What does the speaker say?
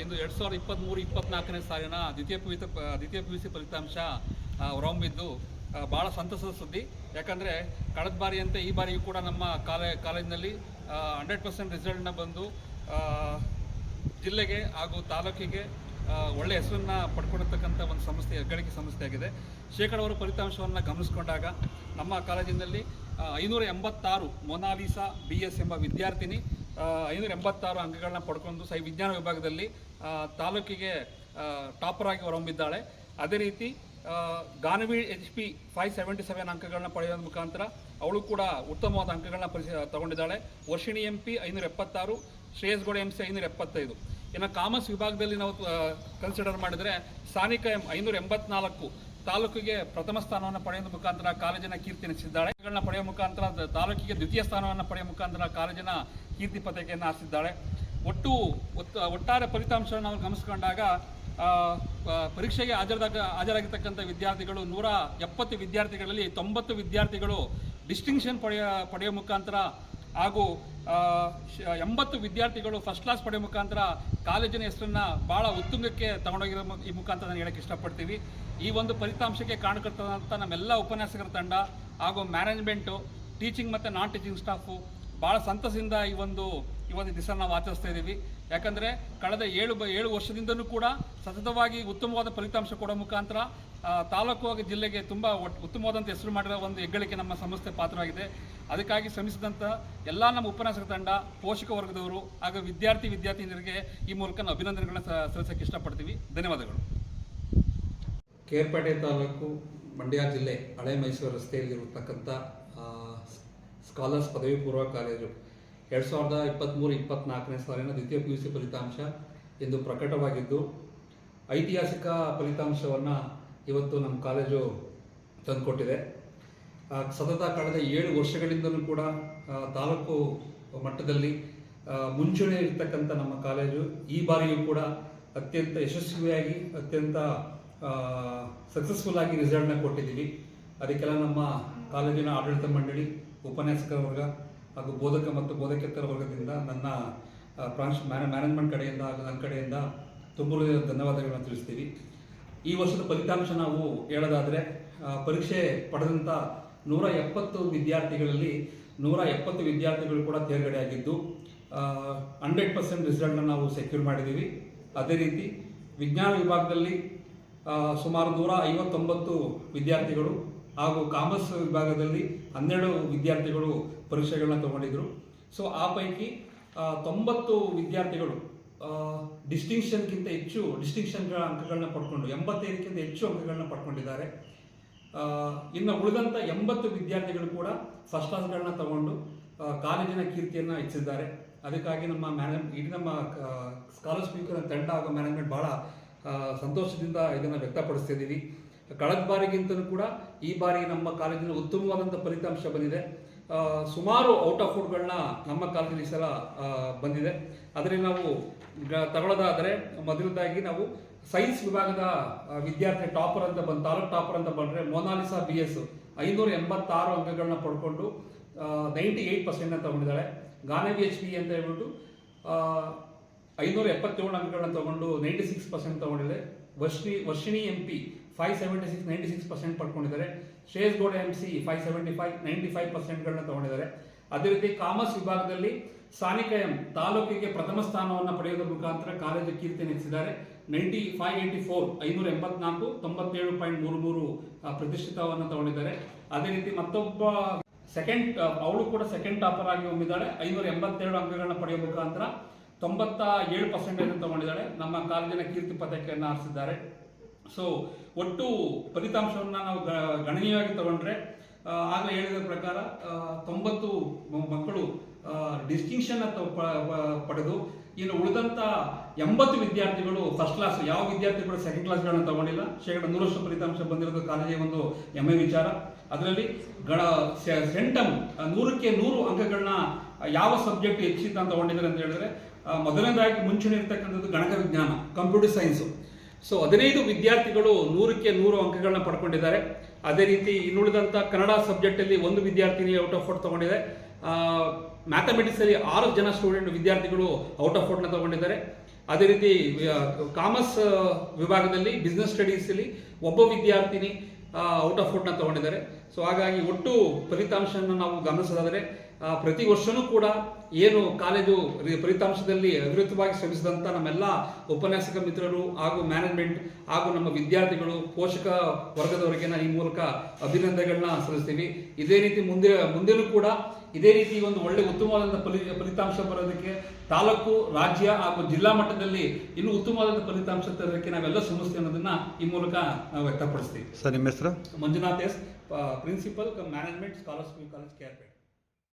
ಇಂದು ಎರಡು ಸಾವಿರದ ಇಪ್ಪತ್ತ್ಮೂರು ಇಪ್ಪತ್ನಾಲ್ಕನೇ ಸಾಲಿನ ದ್ವಿತೀಯ ಪಿ ದ್ವಿತೀಯ ಪಿ ಯು ಸಿ ಫಲಿತಾಂಶ ಹೊರಹೊಮ್ಮಿದ್ದು ಭಾಳ ಸಂತಸದ ಸುದ್ದಿ. ಯಾಕಂದರೆ ಕಳೆದ ಬಾರಿಯಂತೆ ಈ ಬಾರಿಯೂ ಕೂಡ ನಮ್ಮ ಕಾಲೇ, ಕಾಲೇಜಿನಲ್ಲಿ ಹಂಡ್ರೆಡ್ ಪರ್ಸೆಂಟ್ ರಿಸಲ್ಟ್ನ ಬಂದು ಜಿಲ್ಲೆಗೆ ಹಾಗೂ ತಾಲೂಕಿಗೆ ಒಳ್ಳೆಯ ಹೆಸರನ್ನು ಪಡ್ಕೊಂಡಿರ್ತಕ್ಕಂಥ ಒಂದು ಸಂಸ್ಥೆ, ಹೆಗ್ಗಳಿಕೆ ಸಂಸ್ಥೆಯಾಗಿದೆ ಶೇಕಡವಾರು ಫಲಿತಾಂಶವನ್ನು ಗಮನಿಸಿಕೊಂಡಾಗ ನಮ್ಮ ಕಾಲೇಜಿನಲ್ಲಿ ಐನೂರ ಎಂಬತ್ತಾರು ಮೊನಾಲಿಸಾ ಬಿ ಎಸ್ ಎಂಬ ವಿದ್ಯಾರ್ಥಿನಿ ಐನೂರ ಎಂಬತ್ತಾರು ಅಂಕಗಳನ್ನ ಪಡ್ಕೊಂಡು ಸೈ ವಿಜ್ಞಾನ ವಿಭಾಗದಲ್ಲಿ ತಾಲೂಕಿಗೆ ಟಾಪರ್ ಆಗಿ ಹೊರಹೊಮ್ಮಿದ್ದಾಳೆ. ಅದೇ ರೀತಿ Ganavi H P five seventy seven ಅಂಕಗಳನ್ನ ಪಡೆಯೋದ್ರ ಮುಖಾಂತರ ಅವಳು ಕೂಡ ಉತ್ತಮವಾದ ಅಂಕಗಳನ್ನ ಪರಿಸಿ ತಗೊಂಡಿದ್ದಾಳೆ. ವರ್ಷಿಣಿ ಎಂ ಪಿ ಐನೂರ ಎಪ್ಪತ್ತಾರು, ಶ್ರೇಯಸ್ ಗೌಡ ಎಂ ಸಿ ಐನೂರ ಎಪ್ಪತ್ತೈದು. ಇನ್ನು ಕಾಮರ್ಸ್ ವಿಭಾಗದಲ್ಲಿ ನಾವು ಕನ್ಸಿಡರ್ ಮಾಡಿದರೆ, ಸಾನಿಕಾ ಎಂ ಐನೂರ ಎಂಬತ್ನಾಲ್ಕು ತಾಲೂಕಿಗೆ ಪ್ರಥಮ ಸ್ಥಾನವನ್ನು ಪಡೆಯುವ ಮುಖಾಂತರ ಕಾಲೇಜಿನ ಕೀರ್ತಿ ನೆನೆಸಿದ್ದಾಳೆ. ಅಂಕಗಳನ್ನ ಪಡೆಯುವ ಮುಖಾಂತರ ತಾಲೂಕಿಗೆ ದ್ವಿತೀಯ ಸ್ಥಾನವನ್ನು ಪಡೆಯುವ ಮುಖಾಂತರ ಕಾಲೇಜಿನ ಕೀರ್ತಿ ಪತ್ರಿಕೆಯನ್ನು ಆರಿಸಿದ್ದಾಳೆ. ಒಟ್ಟು ಒಟ್ಟಾರೆ ಫಲಿತಾಂಶವನ್ನು ನಾವು ಗಮನಿಸಿಕೊಂಡಾಗ ಪರೀಕ್ಷೆಗೆ ಹಾಜರಾದಾಗ, ಹಾಜರಾಗಿರ್ತಕ್ಕಂಥ ವಿದ್ಯಾರ್ಥಿಗಳು ನೂರ ಎಪ್ಪತ್ತು ವಿದ್ಯಾರ್ಥಿಗಳಲ್ಲಿ ತೊಂಬತ್ತು ವಿದ್ಯಾರ್ಥಿಗಳು ಡಿಸ್ಟಿಂಕ್ಷನ್ ಪಡೆಯ, ಪಡೆಯುವ ಮುಖಾಂತರ ಹಾಗೂ ಎಂಬತ್ತು ವಿದ್ಯಾರ್ಥಿಗಳು ಫಸ್ಟ್ ಕ್ಲಾಸ್ ಪಡೆಯುವ ಮುಖಾಂತರ ಕಾಲೇಜಿನ ಹೆಸರನ್ನು ಭಾಳ ಉತ್ತುಂಗಕ್ಕೆ ತಗೊಂಡೋಗಿರೋ ಈ ಮುಖಾಂತರ ನಾನು ಹೇಳಕ್ಕೆ ಇಷ್ಟಪಡ್ತೀವಿ. ಈ ಒಂದು ಫಲಿತಾಂಶಕ್ಕೆ ಕಾರಣಕರ್ತದಂಥ ನಮ್ಮೆಲ್ಲ ಉಪನ್ಯಾಸಕರ ತಂಡ ಹಾಗೂ ಮ್ಯಾನೇಜ್ಮೆಂಟು ಟೀಚಿಂಗ್ ಮತ್ತು ನಾನ್ ಟೀಚಿಂಗ್ ಸ್ಟಾಫು ಭಾಳ ಸಂತಸದಿಂದ ಈ ಒಂದು ಒಂದು ದಿವಸ ನಾವು ಆಚರಿಸ್ತಾ ಇದ್ದೀವಿ. ಯಾಕಂದರೆ ಕಳೆದ ಏಳು ಏಳು ವರ್ಷದಿಂದಲೂ ಕೂಡ ಸತತವಾಗಿ ಉತ್ತಮವಾದ ಫಲಿತಾಂಶ ಕೊಡೋ ಮುಖಾಂತರ ತಾಲೂಕು ಹಾಗೂ ಜಿಲ್ಲೆಗೆ ತುಂಬ ಉತ್ತಮವಾದಂಥ ಹೆಸರು ಮಾಡಿರೋ ಒಂದು ಹೆಗ್ಗಳಿಕೆ ನಮ್ಮ ಸಂಸ್ಥೆ ಪಾತ್ರವಾಗಿದೆ. ಅದಕ್ಕಾಗಿ ಶ್ರಮಿಸಿದಂಥ ಎಲ್ಲ ನಮ್ಮ ಉಪನ್ಯಾಸಕ ತಂಡ, ಪೋಷಕ ವರ್ಗದವರು ಹಾಗೂ ವಿದ್ಯಾರ್ಥಿ ವಿದ್ಯಾರ್ಥಿನಿಯರಿಗೆ ಈ ಮೂಲಕ ನಾವು ಅಭಿನಂದನೆಗಳನ್ನ ಸಲ್ಲಿಸೋಕ್ಕೆ ಇಷ್ಟಪಡ್ತೀವಿ. ಧನ್ಯವಾದಗಳು. ಕೇರ್ಪೇಟೆ ತಾಲೂಕು, ಮಂಡ್ಯ ಜಿಲ್ಲೆ, ಹಳೆ ಮೈಸೂರು ರಸ್ತೆಯಲ್ಲಿರತಕ್ಕಂಥ ಸ್ಕಾಲರ್ಸ್ ಪದವಿ ಪೂರ್ವ ಕಾಲೇಜು. ಎರಡು ಸಾವಿರದ ಇಪ್ಪತ್ತ್ಮೂರು ಇಪ್ಪತ್ತ್ನಾಲ್ಕನೇ ಸಾಲಿನ ದ್ವಿತೀಯ ಪಿ ಯು ಸಿ ಫಲಿತಾಂಶ ಎಂದು ಪ್ರಕಟವಾಗಿದ್ದು, ಐತಿಹಾಸಿಕ ಫಲಿತಾಂಶವನ್ನು ಇವತ್ತು ನಮ್ಮ ಕಾಲೇಜು ತಂದುಕೊಟ್ಟಿದೆ. ಸತತ ಕಳೆದ ಏಳು ವರ್ಷಗಳಿಂದಲೂ ಕೂಡ ತಾಲೂಕು ಮಟ್ಟದಲ್ಲಿ ಮುಂಚೂಣಿ ಇರ್ತಕ್ಕಂಥ ನಮ್ಮ ಕಾಲೇಜು ಈ ಬಾರಿಯೂ ಕೂಡ ಅತ್ಯಂತ ಯಶಸ್ವಿಯಾಗಿ, ಅತ್ಯಂತ ಸಕ್ಸಸ್ಫುಲ್ ಆಗಿ ರಿಸಲ್ಟ್ನ ಕೊಟ್ಟಿದ್ದೀವಿ. ಅದಕ್ಕೆಲ್ಲ ನಮ್ಮ ಕಾಲೇಜಿನ ಆಡಳಿತ ಮಂಡಳಿ, ಉಪನ್ಯಾಸಕರ ವರ್ಗ ಹಾಗೂ ಬೋಧಕ ಮತ್ತು ಬೋಧಕೇತರ ವರ್ಗದಿಂದ ನನ್ನ ಪ್ರಾಂಶ್ ಮ್ಯಾನ ಮ್ಯಾನೇಜ್ಮೆಂಟ್ ಕಡೆಯಿಂದ ಹಾಗೂ ನನ್ನ ಕಡೆಯಿಂದ ತುಂಬ ಧನ್ಯವಾದಗಳನ್ನು ತಿಳಿಸ್ತೀವಿ. ಈ ವರ್ಷದ ಫಲಿತಾಂಶ ನಾವು ಹೇಳೋದಾದರೆ ಪರೀಕ್ಷೆ ಪಡೆದಂಥ ನೂರ ಎಪ್ಪತ್ತು ವಿದ್ಯಾರ್ಥಿಗಳಲ್ಲಿ ನೂರ ಎಪ್ಪತ್ತು ವಿದ್ಯಾರ್ಥಿಗಳು ಕೂಡ ತೇರ್ಗಡೆಯಾಗಿದ್ದು ಹಂಡ್ರೆಡ್ ಪರ್ಸೆಂಟ್ ರಿಸಲ್ಟ್ನ ನಾವು ಸೆಕ್ಯೂರ್ ಮಾಡಿದ್ದೀವಿ. ಅದೇ ರೀತಿ ವಿಜ್ಞಾನ ವಿಭಾಗದಲ್ಲಿ ಸುಮಾರು ನೂರ ಐವತ್ತೊಂಬತ್ತು ವಿದ್ಯಾರ್ಥಿಗಳು ಹಾಗೂ ಕಾಮರ್ಸ್ ವಿಭಾಗದಲ್ಲಿ ಹನ್ನೆರಡು ವಿದ್ಯಾರ್ಥಿಗಳು ಪರೀಕ್ಷೆಗಳನ್ನ ತಗೊಂಡಿದ್ರು. ಸೊ ಆ ಪೈಕಿ ತೊಂಬತ್ತು ವಿದ್ಯಾರ್ಥಿಗಳು ಡಿಸ್ಟಿಂಕ್ಷನ್ಗಿಂತ ಹೆಚ್ಚು ಡಿಸ್ಟಿಂಕ್ಷನ್ಗಳ ಅಂಕಗಳನ್ನ ಪಡ್ಕೊಂಡು, ಎಂಬತ್ತೈದಕ್ಕಿಂತ ಹೆಚ್ಚು ಅಂಕಗಳನ್ನ ಪಡ್ಕೊಂಡಿದ್ದಾರೆ. ಇನ್ನು ಉಳಿದಂಥ ಎಂಬತ್ತು ವಿದ್ಯಾರ್ಥಿಗಳು ಕೂಡ ಫಸ್ಟ್ ಕ್ಲಾಸ್ಗಳನ್ನ ತಗೊಂಡು ಕಾಲೇಜಿನ ಕೀರ್ತಿಯನ್ನು ಹೆಚ್ಚಿದ್ದಾರೆ ಅದಕ್ಕಾಗಿ ನಮ್ಮ ಮ್ಯಾನೇಜ್ ಇಡೀ ನಮ್ಮ ಸ್ಕಾಲರ್ ತಂಡ ಹಾಗೂ ಮ್ಯಾನೇಜ್ಮೆಂಟ್ ಭಾಳ ಸಂತೋಷದಿಂದ ಇದನ್ನು ವ್ಯಕ್ತಪಡಿಸ್ತಿದ್ದೀವಿ. ಕಳೆದ ಬಾರಿಗಿಂತಲೂ ಕೂಡ ಈ ಬಾರಿ ನಮ್ಮ ಕಾಲೇಜಿನ ಉತ್ತಮವಾದಂಥ ಫಲಿತಾಂಶ ಬಂದಿದೆ. ಸುಮಾರು ಔಟ್ ಆಫ್ ಔಟ್ಗಳನ್ನ ನಮ್ಮ ಕಾಲೇಜಿನ ಈ ಸಲ ಬಂದಿದೆ. ಅದರಲ್ಲಿ ನಾವು ತಗೊಳ್ಳೋದಾದರೆ ಮೊದಲದಾಗಿ ನಾವು ಸೈನ್ಸ್ ವಿಭಾಗದ ವಿದ್ಯಾರ್ಥಿ ಟಾಪರ್ ಅಂತ ಬಂದು, ತಾಲೂಕ್ ಟಾಪರ್ ಅಂತ ಬಂದರೆ ಮೊನಾಲಿಸಾ ಬಿ ಎಸ್ ಐನೂರ ಎಂಬತ್ತಾರು ಅಂಕಗಳನ್ನ ಪಡ್ಕೊಂಡು ನೈಂಟಿ ಏಯ್ಟ್ ಪರ್ಸೆಂಟ್ನ ತಗೊಂಡಿದ್ದಾಳೆ. ಗಾನವಿ ಎಚ್ ಪಿ ಅಂತ ಹೇಳ್ಬಿಟ್ಟು ಐನೂರ ಎಪ್ಪತ್ತೇಳು ಅಂಕಗಳನ್ನ ತಗೊಂಡು ನೈಂಟಿ ಸಿಕ್ಸ್ ಪರ್ಸೆಂಟ್ ತಗೊಂಡಿದೆ. Varshi, Varshini M P five seventy six ninety six percent ಪಡ್ಕೊಂಡಿದ್ದಾರೆ. Shreyas Gowda M C five seventy five ninety five ಪರ್ಸೆಂಟ್ಗಳನ್ನ ತಗೊಂಡಿದ್ದಾರೆ. ಅದೇ ರೀತಿ ಕಾಮರ್ಸ್ ವಿಭಾಗದಲ್ಲಿ ಸಾನಿಕ ಎಂ ತಾಲೂಕಿಗೆ ಪ್ರಥಮ ಸ್ಥಾನವನ್ನು ಪಡೆಯೋದ್ರ ಮುಖಾಂತರ ಕಾಲೇಜು ಕೀರ್ತಿ ನೆಲೆಸಿದ್ದಾರೆ. ನೈಂಟಿ ಫೈವ್ ಏಯ್ಟಿ ಫೋರ್ ಐನೂರ ಎಂಬತ್ನಾಲ್ಕು, ತೊಂಬತ್ತೇಳು ಪಾಯಿಂಟ್ ಮೂರು ಮೂರು ಪ್ರತಿಷ್ಠಿತವನ್ನು ತಗೊಂಡಿದ್ದಾರೆ. ಅದೇ ರೀತಿ ಮತ್ತೊಬ್ಬ ಸೆಕೆಂಡ್ ಅವಳು ಕೂಡ ಸೆಕೆಂಡ್ ಟಾಪರ್ ಆಗಿ ಹೊಮ್ಮಿದ್ದಾಳೆ. ಐನೂರ ಎಂಬತ್ತೆರಡು ಅಂಕಗಳನ್ನ ಪಡೆಯುವ ಮುಖಾಂತರ ತೊಂಬತ್ತ ಏಳು ಪರ್ಸೆಂಟನ್ನು ತಗೊಂಡಿದ್ದಾಳೆ. ನಮ್ಮ ಕಾಲೇಜಿನ ಕೀರ್ತಿ ಪದಕವನ್ನು ಆರಿಸಿದ್ದಾರೆ. ಸೊ ಒಟ್ಟು ಫಲಿತಾಂಶವನ್ನು ನಾವು ಗಣನೀಯವಾಗಿ ತಗೊಂಡ್ರೆ ಆಗ ಹೇಳಿದ ಪ್ರಕಾರ ತೊಂಬತ್ತು ಮಕ್ಕಳು ಡಿಸ್ಟಿಂಕ್ಷನ್ ಪಡೆದು, ಇನ್ನು ಉಳಿದಂಥ ಎಂಬತ್ತು ವಿದ್ಯಾರ್ಥಿಗಳು ಫಸ್ಟ್ ಕ್ಲಾಸ್ ಯಾವ ವಿದ್ಯಾರ್ಥಿಗಳು ಸೆಕೆಂಡ್ ಕ್ಲಾಸ್ಗಳನ್ನು ತಗೊಂಡಿಲ್ಲ. ಶೇಕಡ ನೂರಷ್ಟು ಫಲಿತಾಂಶ ಬಂದಿರೋದು ಕಾಲೇಜಿಗೆ ಒಂದು ಹೆಮ್ಮೆ ವಿಚಾರ. ಅದರಲ್ಲಿ ಗಣ ಸೆಂಟಮ್ ನೂರಕ್ಕೆ ನೂರು ಅಂಕಗಳನ್ನ ಯಾವ ಸಬ್ಜೆಕ್ಟ್ ಹೆಚ್ಚಿತ ತಗೊಂಡಿದ್ದಾರೆ ಅಂತ ಹೇಳಿದ್ರೆ ಮೊದಲನೇದಾಗಿ ಮುಂಚೂಣಿ ಇರ್ತಕ್ಕಂಥದ್ದು ಗಣಕ ವಿಜ್ಞಾನ ಕಂಪ್ಯೂಟರ್ ಸೈನ್ಸು ಸೊ ಹದಿನೈದು ವಿದ್ಯಾರ್ಥಿಗಳು ನೂರಕ್ಕೆ ನೂರು ಅಂಕಗಳನ್ನ ಪಡ್ಕೊಂಡಿದ್ದಾರೆ. ಅದೇ ರೀತಿ ಇನ್ನುಳಿದಂಥ ಕನ್ನಡ ಸಬ್ಜೆಕ್ಟಲ್ಲಿ ಒಂದು ವಿದ್ಯಾರ್ಥಿನಿ ಔಟ್ ಆಫ್ ಔಟ್ ತಗೊಂಡಿದೆ. ಮ್ಯಾಥಮೆಟಿಕ್ಸಲ್ಲಿ ಆರು ಜನ ಸ್ಟೂಡೆಂಟ್ ವಿದ್ಯಾರ್ಥಿಗಳು ಔಟ್ ಆಫ್ ಔಟ್ನ ತಗೊಂಡಿದ್ದಾರೆ. ಅದೇ ರೀತಿ ಕಾಮರ್ಸ್ ವಿಭಾಗದಲ್ಲಿ, ಬಿಸ್ನೆಸ್ ಸ್ಟಡೀಸಲ್ಲಿ ಒಬ್ಬ ವಿದ್ಯಾರ್ಥಿನಿ ಔಟ್ ಆಫ್ ಔಟ್ನ ತಗೊಂಡಿದ್ದಾರೆ. ಸೊ ಹಾಗಾಗಿ ಒಟ್ಟು ಫಲಿತಾಂಶವನ್ನು ನಾವು ಗಮನಿಸೋದಾದರೆ ಪ್ರತಿ ವರ್ಷನೂ ಕೂಡ ಏನು ಕಾಲೇಜು ಫಲಿತಾಂಶದಲ್ಲಿ ಅವಿರತವಾಗಿ ಶ್ರಮಿಸಿದಂಥ ನಮ್ಮೆಲ್ಲ ಉಪನ್ಯಾಸಕ ಮಿತ್ರರು ಹಾಗೂ ಮ್ಯಾನೇಜ್ಮೆಂಟ್ ಹಾಗೂ ನಮ್ಮ ವಿದ್ಯಾರ್ಥಿಗಳು ಪೋಷಕ ವರ್ಗದವರಿಗೆ ನಾನು ಈ ಮೂಲಕ ಅಭಿನಂದನೆಗಳನ್ನ ಸಲ್ಲಿಸ್ತೀವಿ. ಇದೇ ರೀತಿ ಮುಂದೆ ಮುಂದೆನೂ ಕೂಡ ಇದೇ ರೀತಿ ಒಂದು ಒಳ್ಳೆ ಉತ್ತಮವಾದಂಥ ಫಲಿ ಫಲಿತಾಂಶ ಬರೋದಕ್ಕೆ ತಾಲೂಕು ರಾಜ್ಯ ಹಾಗೂ ಜಿಲ್ಲಾ ಮಟ್ಟದಲ್ಲಿ ಇನ್ನೂ ಉತ್ತಮವಾದಂಥ ಫಲಿತಾಂಶ ತರೋದಕ್ಕೆ ನಾವೆಲ್ಲ ಶ್ರಮಿಸ್ತೀವಿ ಅನ್ನೋದನ್ನ ಈ ಮೂಲಕ ನಾವು ವ್ಯಕ್ತಪಡಿಸ್ತೀವಿ. ಸರ್ ನಿಮ್ಮ ಹೆಸರು? Manjunath S principal management scholarship college Kerpete